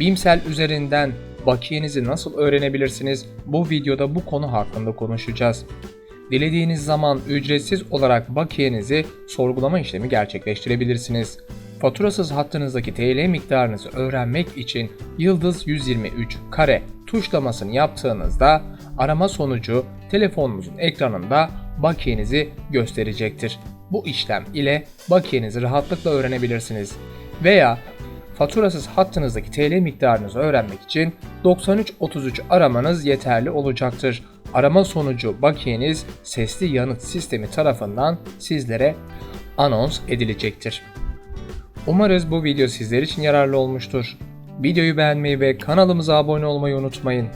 Bimsel üzerinden bakiyenizi nasıl öğrenebilirsiniz? Bu videoda bu konu hakkında konuşacağız. Dilediğiniz zaman ücretsiz olarak bakiyenizi sorgulama işlemi gerçekleştirebilirsiniz. Faturasız hattınızdaki TL miktarınızı öğrenmek için yıldız 123 kare tuşlamasını yaptığınızda arama sonucu telefonunuzun ekranında bakiyenizi gösterecektir. Bu işlem ile bakiyenizi rahatlıkla öğrenebilirsiniz. Veya faturasız hattınızdaki TL miktarınızı öğrenmek için 9333 aramanız yeterli olacaktır. Arama sonucu bakiyeniz sesli yanıt sistemi tarafından sizlere anons edilecektir. Umarız bu video sizler için yararlı olmuştur. Videoyu beğenmeyi ve kanalımıza abone olmayı unutmayın.